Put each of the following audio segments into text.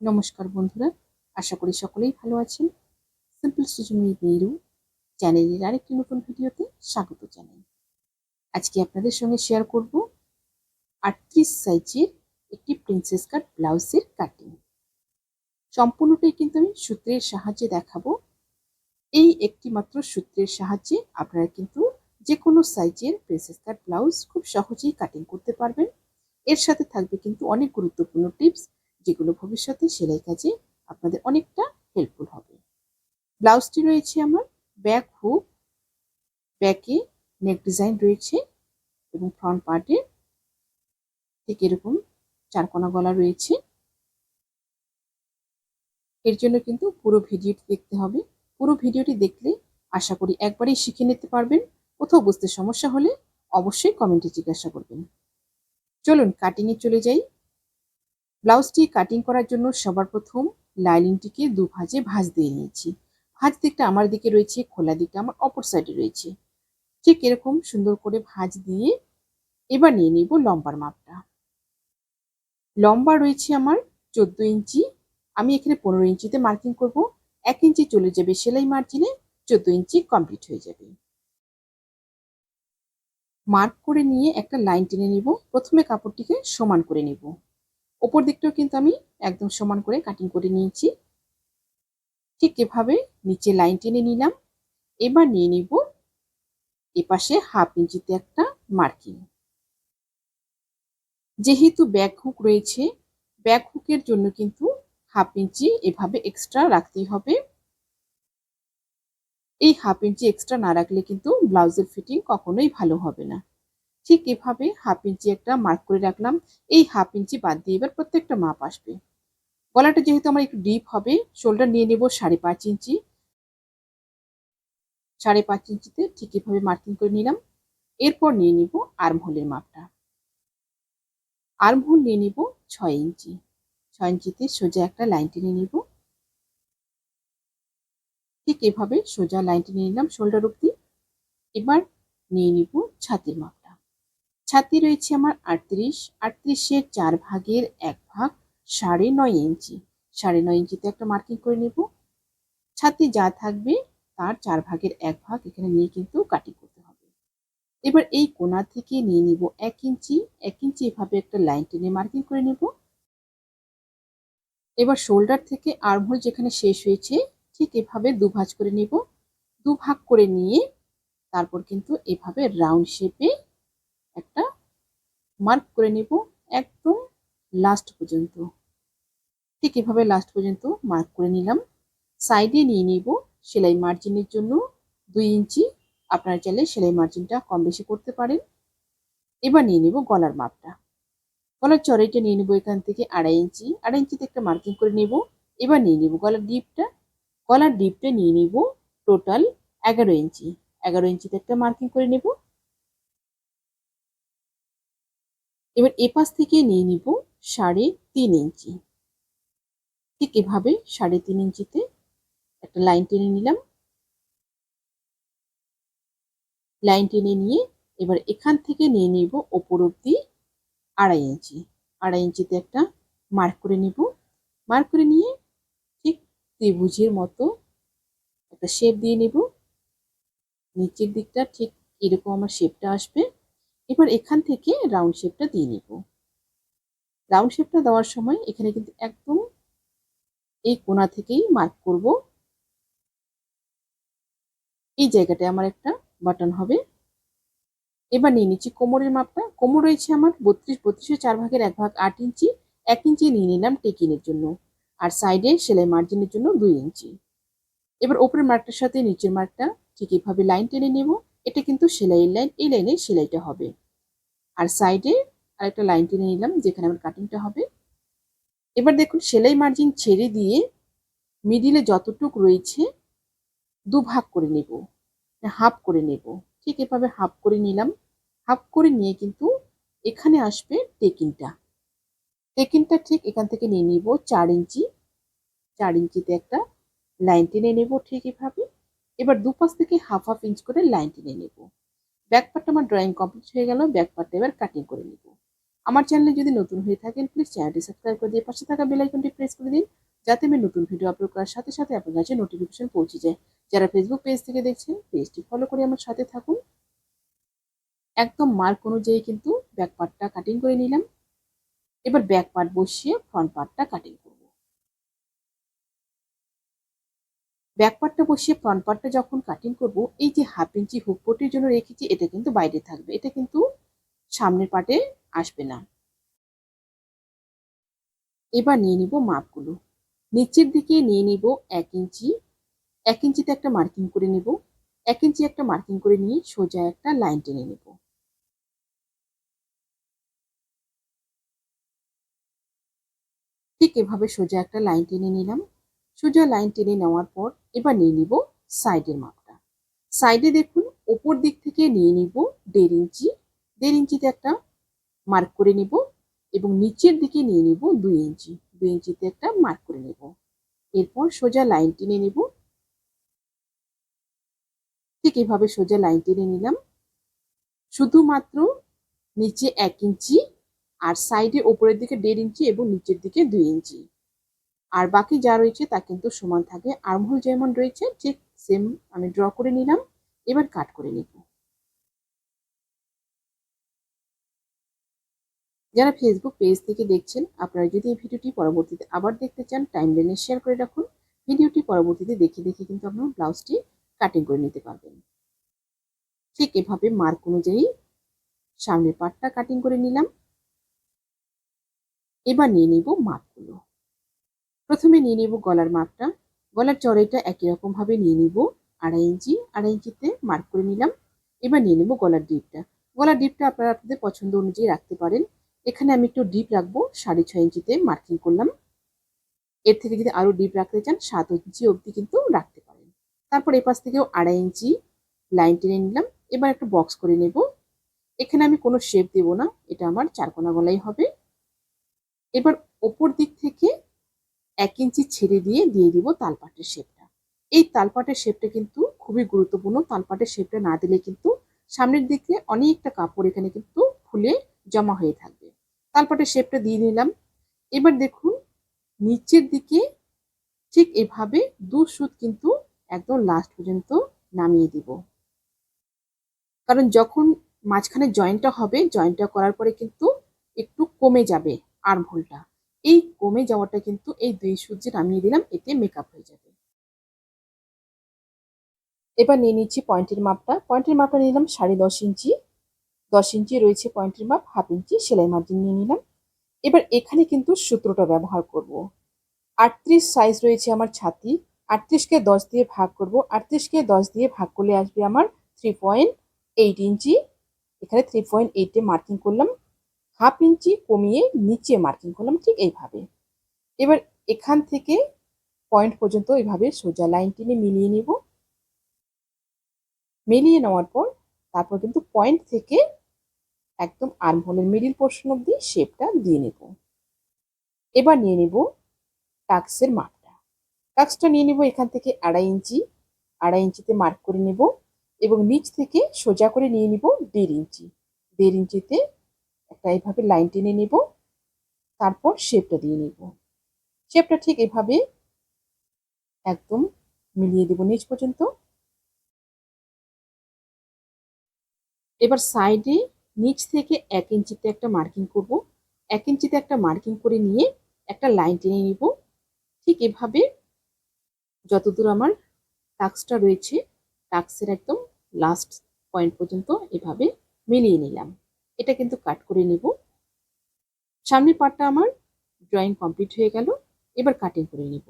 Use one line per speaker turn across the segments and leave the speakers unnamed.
নমস্কার বন্ধুরা, আশা করি সকলেই ভালো আছেন। সিম্পল সুজমি মেরু চ্যানেলের আরেকটি নতুন ভিডিওতে স্বাগত জানাই। আজকে আপনাদের সঙ্গে শেয়ার করব আটত্রিশ সাইজের একটি প্রিন্সেস কাট ব্লাউজের কাটিং সম্পূর্ণটাই কিন্তু আমি সূত্রের সাহায্যে দেখাবো। এই একটি মাত্র সূত্রের সাহায্যে আপনারা কিন্তু যে কোনো সাইজের প্রিন্সেস কাট ব্লাউজ খুব সহজেই কাটিং করতে পারবেন। এর সাথে থাকবে কিন্তু অনেক গুরুত্বপূর্ণ টিপস যেগুলো ভবিষ্যতে সেলাই কাজে আপনাদের অনেকটা হেল্পফুল হবে। ব্লাউজটি রয়েছে আমার ব্যাক হুক ব্যাকে নেক ডিজাইন রয়েছে এবং ফ্রন্ট পার্টে ঠিক এরকম চারকোনা গলা রয়েছে। এর জন্য কিন্তু পুরো ভিডিওটি দেখতে হবে। পুরো ভিডিওটি দেখলে আশা করি একবারেই শিখে নিতে পারবেন। কোথাও বুঝতে সমস্যা হলে অবশ্যই কমেন্টে জিজ্ঞাসা করবেন। চলুন কাটিংয়ে চলে যাই। ব্লাউজটি কাটিং করার জন্য সবার প্রথম লাইনিংটিকে দু ভাজে ভাঁজ দিয়ে নিয়েছি। ভাঁজ দিকটা আমার দিকে রয়েছে, খোলা দিকটা আমার অপর সাইডে রয়েছে। ঠিক এরকম সুন্দর করে ভাঁজ দিয়ে এবার নিয়ে নিব লম্বার মাপটা। লম্বা রয়েছে আমার চোদ্দ ইঞ্চি। আমি এখানে পনেরো ইঞ্চিতে মার্কিং করব। এক ইঞ্চি চলে যাবে সেলাই মার্জিনে চোদ্দ ইঞ্চি কমপ্লিট হয়ে যাবে। মার্ক করে নিয়ে একটা লাইন টেনে নিব। প্রথমে কাপড়টিকে সমান করে নিব। ওপর দিকটাও কিন্তু আমি একদম সমান করে কাটিং করে নিয়েছি। ঠিক এভাবে নিচে লাইন টেনে নিলাম। এবার নিয়ে নিব এপাশে হাফ ইঞ্চিতে একটা মার্কিং যেহেতু ব্যাক হুক রয়েছে ব্যাক হুকের জন্য কিন্তু হাফ ইঞ্চি এভাবে এক্সট্রা রাখতেই হবে। এই হাফ ইঞ্চি এক্সট্রা না রাখলে কিন্তু ব্লাউজের ফিটিং কখনোই ভালো হবে না। ঠিক এভাবে হাফ ইঞ্চি একটা মার্ক করে রাখলাম। এই হাফ ইঞ্চি বাদ দিয়ে এবার প্রত্যেকটা মাপ আসবে। গলাটা যেহেতু আমার একটু ডিপ হবে শোল্ডার নিয়ে নেব সাড়ে পাঁচ ইঞ্চি সাড়ে পাঁচ ইঞ্চিতে ঠিক এভাবে মার্কিং করে নিলাম। এরপর নিয়ে নিব আর্ম হোলের মাপটা। আর্ম হোল নিয়ে নিব ছয় ইঞ্চি ছয় ইঞ্চিতে সোজা একটা লাইন টেনে নিব। ঠিক এভাবে সোজা লাইন টেনে নিলাম শোল্ডার অব্দি এবার নিয়ে নিব ছাতির মাপটা ছাতি রয়েছে আমার আটত্রিশ। আটত্রিশের চার ভাগের এক ভাগ সাড়ে নয় ইঞ্চি। সাড়ে নয় ইঞ্চিতে একটা মার্কিং করে নেব। ছাতি যা থাকবে তার চার ভাগের এক ভাগ এখানে নিয়ে কিন্তু কাটিং করতে হবে। এবার এই কোনা থেকে নিয়ে নিব এক ইঞ্চি। এক ইঞ্চি এভাবে একটা লাইন টেনে মার্কিং করে নেব। এবার শোল্ডার থেকে আর্মহোল যেখানে শেষ হয়েছে, ঠিক এভাবে দু ভাঁজ করে নিব। দু ভাগ করে নিয়ে তারপর কিন্তু এভাবে রাউন্ড শেপে একটা মার্ক করে নেব একদম লাস্ট পর্যন্ত। ঠিক এভাবে লাস্ট পর্যন্ত মার্ক করে নিলাম। সাইডে নিয়ে নিব সেলাই মার্জিনের জন্য দুই ইঞ্চি। আপনারা চাইলে সেলাই মার্জিনটা কম বেশি করতে পারেন। এবার নিয়ে নিব গলার মাপটা। গলার চড়াইটা নিয়ে নেব এখান থেকে আড়াই ইঞ্চি। আড়াই ইঞ্চিতে একটা মার্কিং করে নেব। এবার নিয়ে নিব গলার ডিপটা গলার ডিপটা নিয়ে নিব টোটাল এগারো ইঞ্চি। এগারো ইঞ্চিতে একটা মার্কিং করে নেব। এবার এপাশ থেকে নিয়ে নিব সাড়ে তিন ইঞ্চি। ঠিক এভাবে সাড়ে তিন ইঞ্চিতে একটা লাইন টেনে নিলাম। লাইন টেনে নিয়ে এবার এখান থেকে নিয়ে নিব ওপর অব্দি আড়াই ইঞ্চি। আড়াই ইঞ্চিতে একটা মার্ক করে নিব। মার্ক করে নিয়ে ঠিক ত্রিভুজের মতো একটা শেপ দিয়ে নেব। নিচের দিকটা ঠিক এরকম আমার শেপটা আসবে। এবার এখান থেকে রাউন্ড শেপটা দিয়ে নেব। রাউন্ড শেপটা দেওয়ার সময় এখানে কিন্তু একদম এই কোনা থেকেই মার্ক করব। এই জায়গাটায় আমার একটা বাটন হবে। এবার নিয়ে নিচ্ছি কোমরের মাপটা। কোমর রয়েছে আমার বত্রিশ, বত্রিশে চার ভাগের এক ভাগ আট ইঞ্চি। এক ইঞ্চি নিয়ে নিলাম টেকিনের জন্য। আর সাইডে সেলাই মার্জিনের জন্য দুই ইঞ্চি। এবার ওপরের মার্কটার সাথে নিচের মার্কটা ঠিক এভাবে লাইন টেনে নেব। এটা কিন্তু সেলাইয়ের লাইন এই লাইনে সেলাইটা হবে। আর সাইডে আরেকটা লাইন টেনে নিলাম, যেখানে আমার কাটিংটা হবে। এবার দেখুন, সেলাই মার্জিন ছেড়ে দিয়ে মিডিলে যতটুক রয়েছে দু ভাগ করে নেব। হাফ করে নেব। ঠিক এভাবে হাফ করে নিলাম। হাফ করে নিয়ে কিন্তু এখানে আসবে টেকিংটা টেকিংটা ঠিক এখান থেকে নিয়ে নিব চার ইঞ্চি। চার ইঞ্চিতে একটা লাইন টেনে নেব ঠিক এভাবে। এবার দুপাশ থেকে হাফ হাফ ইঞ্চ করে লাইন টেনে নেব। ব্যাক পার্টটা আমার ড্রয়িং কমপ্লিট হয়ে গেল ব্যাক পার্টটা এবার কাটিং করে নেব। আমার চ্যানেলে যদি নতুন হয়ে থাকেন প্লিজ চ্যানেলটি সাবস্ক্রাইব করে দিয়ে পাশে থাকা বেল আইকনটি প্রেস করে দিন, যাতে আমি নতুন ভিডিও আপলোড করার সাথে সাথে আপনার কাছে নোটিফিকেশন পৌঁছে যায়। যারা ফেসবুক পেজ থেকে দেখছেন পেজটি ফলো করে আমার সাথে থাকুন। একদম মার্ক অনুযায়ী কিন্তু ব্যাক পার্টটা কাটিং করে নিলাম। এবার ব্যাক পার্ট বসিয়ে ফ্রন্ট পার্টটা কাটিং করব ব্যাক পার্টটা বসিয়ে ফ্রন্ট পার্টটা যখন কাটিং করব, এই যে হাফ ইঞ্চি হুক পটির জন্য রেখেছি, এটা কিন্তু বাইরে থাকবে। এটা কিন্তু সামনের পার্টে আসবে না। এবার নিয়ে নিব মাপগুলো। নিচের দিকে নিয়ে নিব এক ইঞ্চি। এক ইঞ্চিতে একটা মার্কিং করে নেব। এক ইঞ্চি একটা মার্কিং করে নিয়ে সোজা একটা লাইন টেনে নেব। ঠিক এভাবে সোজা একটা লাইন টেনে নিলাম। সোজা লাইন টেনে নেওয়ার পর এবার নিয়ে নিব সাইডের মাপটা। সাইডে দেখুন, ওপর দিক থেকে নিয়ে নিব দেড় ইঞ্চি। দেড় ইঞ্চিতে একটা মার্ক করে নেব এবং নিচের দিকে নিয়ে নিব দুই ইঞ্চি। দুই ইঞ্চিতে একটা মার্ক করে নেব। এরপর সোজা লাইন টেনে নেব। ঠিক এভাবে সোজা লাইন টেনে নিলাম। শুধুমাত্র নিচে এক ইঞ্চি আর সাইডে ওপরের দিকে দেড় ইঞ্চি এবং নিচের দিকে দুই ইঞ্চি। আর বাকি যা রয়েছে তা কিন্তু সমান থাকে। আর্মহোল যেমন রয়েছে, ঠিক সেম আমি ড্র করে নিলাম। এবার কাট করে নিব। যারা ফেসবুক পেজ থেকে দেখছেন, আপনারা যদি এই ভিডিওটি পরবর্তীতে আবার দেখতে চান টাইম লাইনে শেয়ার করে রাখুন। ভিডিওটি পরবর্তীতে দেখে দেখে কিন্তু আপনার ব্লাউজটি কাটিং করে নিতে পারবেন। ঠিক এভাবে মার্ক অনুযায়ী সামনের পাটটা কাটিং করে নিলাম। এবার নিয়ে নিব মাপগুলো প্রথমে নিয়ে নিব গলার মাপটা। গলার চড়াইটা একই রকম ভাবে নিয়ে নিব। আড়াই ইঞ্চি, আড়াই ইঞ্চিতে মার্ক করে নিলাম। এবার নিয়ে নেব গলার ডিপটা। গলার ডিপটা আপনারা আপনাদের পছন্দ অনুযায়ী রাখতে পারেন। এখানে আমি একটু ডিপ রাখব, সাড়ে ছয় ইঞ্চিতে মার্কিং করলাম। এর থেকে যদি আরও ডিপ রাখতে চান, সাত ইঞ্চি অবধি কিন্তু রাখতে পারেন। তারপর এপাশ থেকেও আড়াই ইঞ্চি লাইন টেনে নিলাম। এবার একটা বক্স করে নেব। এখানে আমি কোনো শেপ দেব না। এটা আমার চারকোনা গলাই হবে। এবার ওপর দিক থেকে এক ইঞ্চি ছেড়ে দিয়ে দিয়ে দিব তালপাটের শেপটা এই তালপাটের শেপটা কিন্তু খুবই গুরুত্বপূর্ণ। তালপাটের শেপটা না দিলে কিন্তু সামনের দিকে অনেকটা কাপড় এখানে কিন্তু ফুলে জমা হয়ে থাকবে। তালপাটের শেপটা দিয়ে নিলাম। এবার দেখুন, নিচের দিকে ঠিক এভাবে দু সুত কিন্তু একদম লাস্ট পর্যন্ত নামিয়ে দিব। কারণ যখন মাঝখানে জয়েন্টটা হবে জয়েন্টটা করার পরে কিন্তু একটু কমে যাবে আর্মহোলটা এই কমে যাওয়াটা কিন্তু এই দুই সুত যে নামিয়ে দিলাম, এতে মেকআপ হয়ে যাবে। এবার নিয়ে নিচ্ছি পয়েন্টের মাপটা। পয়েন্টের মাপটা নিলাম সাড়ে দশ ইঞ্চি। দশ ইঞ্চি রয়েছে পয়েন্টের মাপ হাফ ইঞ্চি সেলাই মার্জিন নিয়ে নিলাম। এবার এখানে কিন্তু সূত্রটা ব্যবহার করব। আটত্রিশ সাইজ রয়েছে আমার ছাতি। আটত্রিশকে দশ দিয়ে ভাগ করব। আটত্রিশকে দশ দিয়ে ভাগ করলে আসবে আমার থ্রি পয়েন্ট এইট ইঞ্চি। এখানে থ্রি পয়েন্ট এইটে মার্কিং করলাম। হাফ ইঞ্চি কমিয়ে নিচে মার্কিং করলাম ঠিক এইভাবে। এবার এখান থেকে পয়েন্ট পর্যন্ত এইভাবে সোজা লাইন টেনে মিলিয়ে নিব। মিলিয়ে নেওয়ার পর তারপর কিন্তু পয়েন্ট থেকে একদম আর্মহোলের মিডিল পোর্শন অব্দি শেপটা দিয়ে নেব। এবার নিয়ে নেব টাক্সের মাপটা টাক্সটা নিয়ে নেব এখান থেকে আড়াই ইঞ্চি, আড়াই ইঞ্চিতে মার্ক করে নেব এবং নিচ থেকে সোজা করে নিয়ে নিব দেড় ইঞ্চি। দেড় ইঞ্চিতে একটা এইভাবে লাইন টেনে নেব, তারপর শেপটা দিয়ে নেব। শেপটা ঠিক এভাবে একদম মিলিয়ে দেব নিচ পর্যন্ত। এবার সাইডে নিচ থেকে এক ইঞ্চিতে একটা মার্কিং করব। এক ইঞ্চিতে একটা মার্কিং করে নিয়ে একটা লাইন টেনে নিব। ঠিক এভাবে যতদূর আমার টাক্সটা রয়েছে, টাক্সের একদম লাস্ট পয়েন্ট পর্যন্ত এভাবে মিলিয়ে নিলাম। এটা কিন্তু কাট করে নেব। সামনের পার্টটা আমার ড্রয়িং কমপ্লিট হয়ে গেল, এবার কাটিং করে নেব।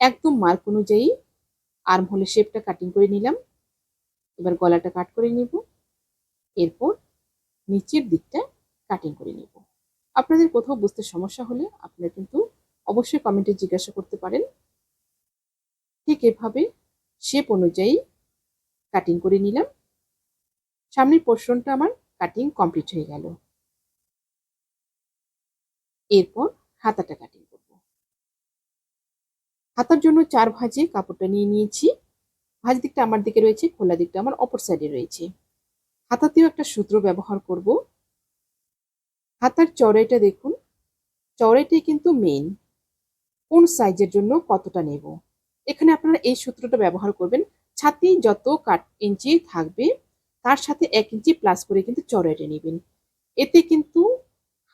একদম মার্ক অনুযায়ী আর্ম হলে শেপটা কাটিং করে নিলাম। এবার গলাটা কাট করে নেব। এরপর নিচের দিকটা কাটিং করে নেব। আপনাদের কোথাও বুঝতে সমস্যা হলে আপনারা কিন্তু অবশ্যই কমেন্টে জিজ্ঞাসা করতে পারেন। ঠিক এভাবে শেপ অনুযায়ী কাটিং করে নিলাম। সামনের পোর্শনটা আমার কাটিং কমপ্লিট হয়ে গেল। এরপর হাতাটা কাটিং করব। হাতার জন্য চার ভাঁজে কাপড়টা নিয়ে নিয়েছি। ভাঁজ দিকটা আমার দিকে রয়েছে, খোলা দিকটা আমার অপর সাইডে রয়েছে। হাতাতেও একটা সূত্র ব্যবহার করব। হাতার চড়াইটা দেখুন। চড়াইটাই কিন্তু মেন কোন সাইজের জন্য কতটা নেব? এখানে আপনারা এই সূত্রটা ব্যবহার করবেন। ছাতি যত কাট ইঞ্চি থাকবে তার সাথে এক ইঞ্চি প্লাস করে কিন্তু চড়াইটা নেবেন। এতে কিন্তু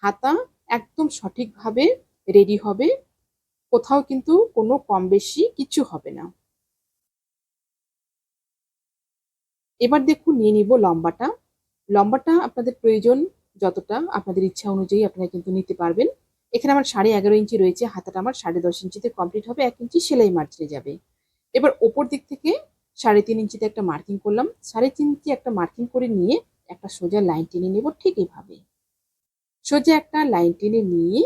হাতা একদম সঠিকভাবে রেডি হবে, কোথাও কিন্তু কোনো কম বেশি কিছু হবে না। এবার দেখুন, নিয়ে নিব লম্বাটা। লম্বাটা আপনাদের প্রয়োজন যতটা, আপনাদের ইচ্ছা অনুযায়ী আপনারা কিন্তু নিতে পারবেন। এখানে আমার সাড়ে এগারো ইঞ্চি রয়েছে, হাতাটা আমার সাড়ে দশ ইঞ্চিতে কমপ্লিট হবে, এক ইঞ্চি সেলাই মার্জিনে যাবে। এবার ওপর দিক থেকে সাড়ে তিন ইঞ্চিতে একটা মার্কিং করলাম। সাড়ে তিন ইঞ্চি একটা মার্কিং করে নিয়ে একটা সোজা লাইন টেনে নেব ঠিক এইভাবে সোজা একটা লাইন টেনে নিয়ে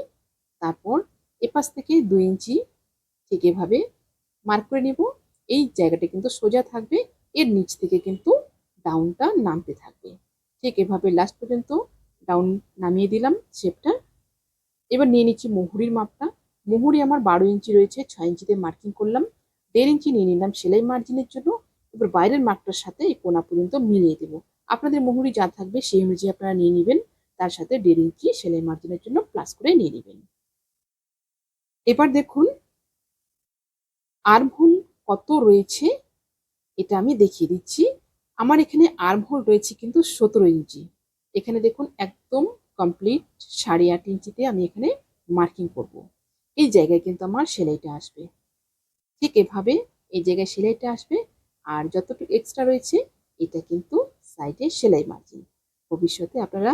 তারপর এপাশ থেকে দুই ইঞ্চি ঠিক এভাবে মার্ক করে নেব। এই জায়গাটা কিন্তু সোজা থাকবে, এর নিচ থেকে কিন্তু ডাউনটা নামতে থাকবে। ঠিক এভাবে লাস্ট পর্যন্ত ডাউন নামিয়ে দিলাম শেপটা এবার নিয়ে নিচ্ছি মুহুরির মাপটা। মুহুরি আমার বারো ইঞ্চি রয়েছে, ছয় ইঞ্চিতে মার্কিং করলাম। দেড় ইঞ্চি নিয়ে নিলাম সেলাই মার্জিনের জন্য, এবার বাইরের মাপটার সাথে এই কোনা পর্যন্ত মিলিয়ে দেবো। আপনাদের মুহুরি যা থাকবে সেই অনুযায়ী আপনারা নিয়ে নেবেন, তার সাথে দেড় ইঞ্চি সেলাই মার্জিনের জন্য প্লাস করে নিয়ে নেবেন। এবার দেখুন আর্মহোল কত রয়েছে, এটা আমি দেখিয়ে দিচ্ছি। আমার এখানে আর্মহোল রয়েছে কিন্তু সতেরো ইঞ্চি। এখানে দেখুন একদম কমপ্লিট সাড়ে আট ইঞ্চিতে আমি এখানে মার্কিং করব। এই জায়গায় কিন্তু আমার সেলাইটা আসবে। ঠিক এভাবে এই জায়গায় সেলাইটা আসবে। আর যতটুকু এক্সট্রা রয়েছে, এটা কিন্তু সাইডে সেলাই মার্জিন ভবিষ্যতে আপনারা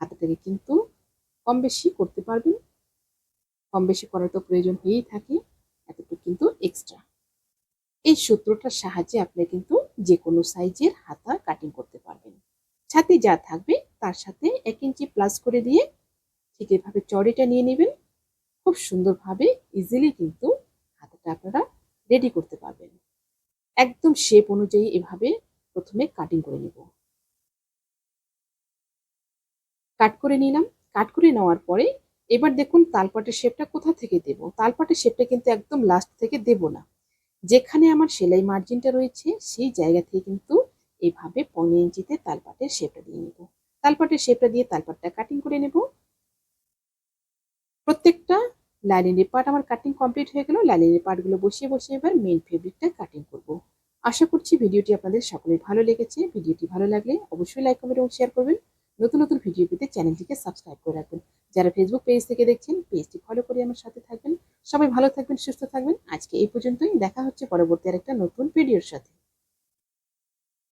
হাতে থেকে কিন্তু কম বেশি করতে পারবেন। কম বেশি করার তো প্রয়োজন হয়েই থাকে, এতটুকু কিন্তু এক্সট্রা এই সূত্রটার সাহায্যে আপনি কিন্তু যে কোনো সাইজের হাতা কাটিং করতে পারবেন। ছাতি যা থাকবে, তার সাথে এক ইঞ্চি প্লাস করে দিয়ে ঠিক এভাবে চড়িটা নিয়ে নেবেন। খুব সুন্দরভাবে ইজিলি কিন্তু হাতাটা আপনারা রেডি করতে পারবেন। একদম শেপ অনুযায়ী এভাবে প্রথমে কাটিং করে নেব। কাট করে নিলাম। কাট করে নেওয়ার পরে এবার দেখুন তালপাটের শেপটা কোথা থেকে দেব? তালপাটের শেপটা কিন্তু একদম লাস্ট থেকে দেব না। যেখানে আমার সেলাই মার্জিনটা রয়েছে, সেই জায়গা থেকে কিন্তু এভাবে পনেরো ইঞ্চিতে তালপাটের শেপটা দিয়ে নেব। তালপাটের শেপটা দিয়ে তালপাটটা কাটিং করে নেব। প্রত্যেকটা লাইনিনের পার্ট আমার কাটিং কমপ্লিট হয়ে গেল। লাইনিনের পার্টগুলো বসিয়ে বসিয়ে এবার মেন ফেব্রিকটা কাটিং করব। আশা করছি ভিডিওটি আপনাদের সকলের ভালো লেগেছে। ভিডিওটি ভালো লাগলে অবশ্যই লাইক কমেন্ট এবং শেয়ার করবেন। নতুন নতুন ভিডিও পেতে চ্যানেলটিকে সাবস্ক্রাইব করে রাখবেন। যারা ফেসবুক পেজ থেকে দেখছেন পেজটি ফলো করে আমার সাথে থাকবেন। সবাই ভালো থাকবেন, সুস্থ থাকবেন। আজকে এই পর্যন্তই। দেখা হচ্ছে পরবর্তী আরেকটা নতুন ভিডিওর সাথে।